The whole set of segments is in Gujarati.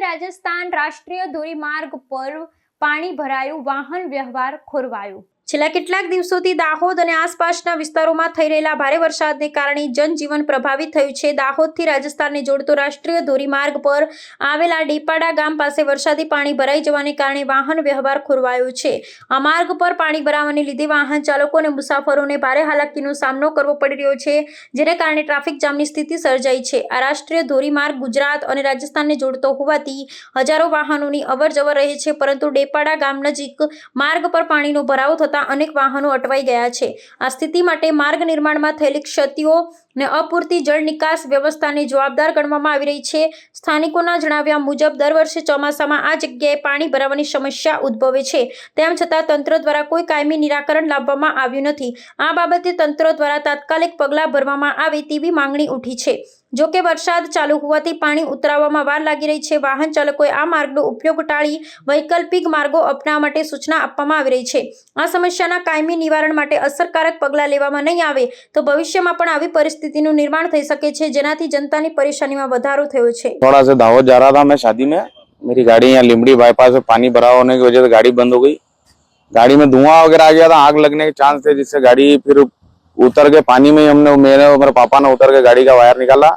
રાજસ્થાન રાષ્ટ્રીય ધોરીમાર્ગ પર પાણી ભરાયું વાહન વ્યવહાર ખોરવાયો. છેલ્લા કેટલાક દિવસોથી દાહોદ અને આસપાસના વિસ્તારોમાં થઈ રહેલા ભારે વરસાદને કારણે જનજીવન પ્રભાવિત થયું છે. દાહોદથી રાજસ્થાનને જોડતો રાષ્ટ્રીય ધોરીમાર્ગ પર આવેલા ડેપાડા ગામ પાસે વરસાદી પાણી ભરાઈ જવાને કારણે વાહન વ્યવહાર ખોરવાયો છે. આ માર્ગ પર પાણી ભરાવાને લીધે વાહન ચાલકો અને મુસાફરોને ભારે હાલાકીનો સામનો કરવો પડી રહ્યો છે, જેને કારણે ટ્રાફિક જામની સ્થિતિ સર્જાઈ છે. આ રાષ્ટ્રીય ધોરીમાર્ગ ગુજરાત અને રાજસ્થાનને જોડતો હોવાથી હજારો વાહનોની અવરજવર રહે છે, પરંતુ ડેપાડા ગામ નજીક માર્ગ પર પાણીનો ભરાવો થતાં અનેક વાહનો અટવાઈ ગયા છે. આ સ્થિતિ માટે માર્ગ નિર્માણમાં થયેલી ક્ષતિઓ ને અપૂરતી જળ નિકાસ વ્યવસ્થાને જવાબદાર ગણવામાં આવી રહી છે. સ્થાનિકોના જણાવ્યા મુજબ, દર વર્ષે ચોમાસામાં આ જગ્યાએ પાણી ભરાવાની સમસ્યા ઉદ્ભવે છે. તેમ છતાં તંત્ર દ્વારા કોઈ કાયમી નિરાકરણ લાવવામાં આવ્યું નથી. આ બાબતે તંત્ર દ્વારા તાત્કાલિક પગલાં ભરવામાં આવે તેવી માંગણી ઉઠી છે. જો કે વરસાદ ચાલુ હોવાથી પાણી ઉતરાવવામાં વાર લાગી રહી છે. વાહન ચાલકોએ આ માર્ગનો ઉપયોગ ટાળી વૈકલ્પિક માર્ગો અપનાવવા માટે સૂચના આપવામાં આવી રહી છે. આ સમસ્યાના કાયમી નિવારણ માટે અસરકારક પગલાં લેવામાં નહીં આવે તો ભવિષ્યમાં પણ આવી પરિસ્થિતિનું નિર્માણ થઈ શકે છે જેનાથી જનતાની પરેશાનીમાં વધારો થયો છે थोड़ा सा दाहोद जा रहा था मैं शादी में मेरी गाड़ी यहाँ लिमड़ी बाईपास में पानी भरा होने की वजह से गाड़ी बंद हो गई गाड़ी में धुआं वगैरह आ गया था आग लगने के चांस थे जिससे गाड़ी फिर उतर के पानी में ही हमने मेरे और मेरे पापा ने उतर के गाड़ी का वायर निकाला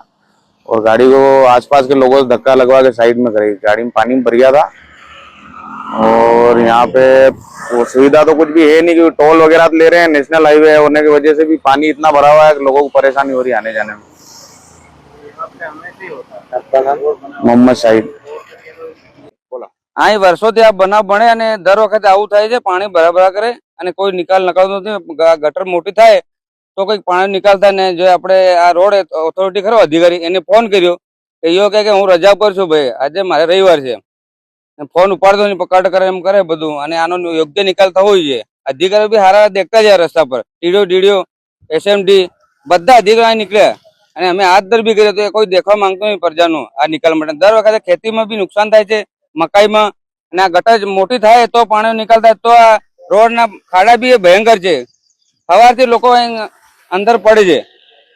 और गाड़ी को आसपास के लोगों से धक्का लगवा के साइड में करी गाड़ी में पानी भर गया था और यहाँ पे वो सुविधा तो कुछ भी है नहीं क्योंकि टोल वगैरह तो ले रहे हैं नेशनल हाईवे होने की वजह से भी पानी इतना भरा हुआ है कि लोगों को परेशानी हो रही है आने जाने में मोहम्मद शाहिद અહીં વર્ષોથી આ બનાવ બને અને દર વખતે આવું થાય છે પાણી ભરા ભરા કરે અને કોઈ નિકાલ નકાલતો નથી ગ- ગટર મોટી થાય તો કઈક પાણી નિકાલ થાય ને જો આપણે આ રોડ ઓથોરિટી ખરો અધિકારી એને ફોન કર્યો કે યો કહે કે હું રજા પર છું ભાઈ આજે મારે રવિવાર છે ને ફોન ઉપાડતો નહીં કટ કરે એમ કરે બધું. અને આનો યોગ્ય નિકાલ થવો જોઈએ. અધિકારીઓ બી હારા દેખતા જાય રસ્તા પર. ટીડીઓ ડીડીઓ, એસએમડી, બધા અધિકારીઓ નીકળ્યા. અને અમે હાથ દર બી કર્યો તો એ કોઈ દેખવા માંગતો નહીં પ્રજાનું આ નિકાલ માટે. દર વખતે ખેતીમાં બી નુકસાન થાય છે, મકાઈમાં. અને આ ગટર મોટી થાય તો પાણીનો નિકાલ થાય તો આ રોડના ખાડા બી ભયંકર છે. સવારથી લોકો અંદર પડે છે.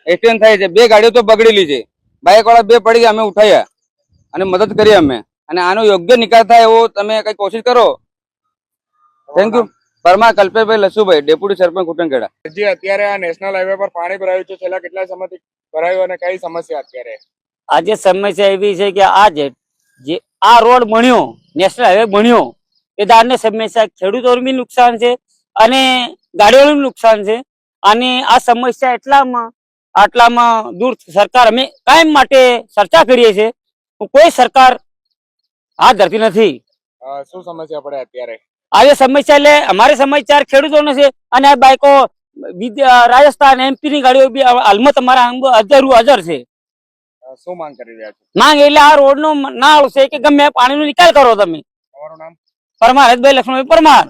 એક્સિડન્ટ થાય છે. બે ગાડીઓ તો બગડેલી છે. બાઇક વાળા બે પડી ગયા, અમે ઉઠાયા. અને મદદ કરી અમે. અને આનો યોગ્ય નિકાલ થાય એવો તમે કઈ કોશિશ કરો? Thank you Parmar Kalpeshbhai Lasubhai deputy sarpanch Kutnageda જે અત્યારે આ નેશનલ હાઈવે પર પાણી ભરાયું છે છેલ્લા કેટલા સમયથી ભરાયું અને કઈ સમસ્યા અત્યારે? આજે સમસ્યા એવી છે કે આ જે આ રોડ બન્યો નેશનલ હાઈવે બન્યો એ દારની સમસ્યા ખેડૂતોને બી નુકસાન છે અને ગાડીઓનું નુકસાન છે. અને આ સમસ્યા એટલામાં આટલામાં દૂર સરકાર અમે કાયમ માટે ચર્ચા કરીએ છીએ. કોઈ સરકાર હાથ ધરતી નથી. શું સમસ્યા પડે અત્યારે? આજે સમસ્યા એટલે અમારી સમસ્યા ખેડૂતોને છે અને આ બાઈકો રાજસ્થાન એમપી ની ગાડીઓ બી હાલમાં તમારા હજાર હજાર છે. શું માંગ કરી રહ્યા છો? માંગ એટલે આ રોડ નો નાળ છે કે ગમે પાણી નો નિકાલ કરો તમે. તમારું નામ? પરમાર હજભાઈ લક્ષ્મણભાઈ પરમાર.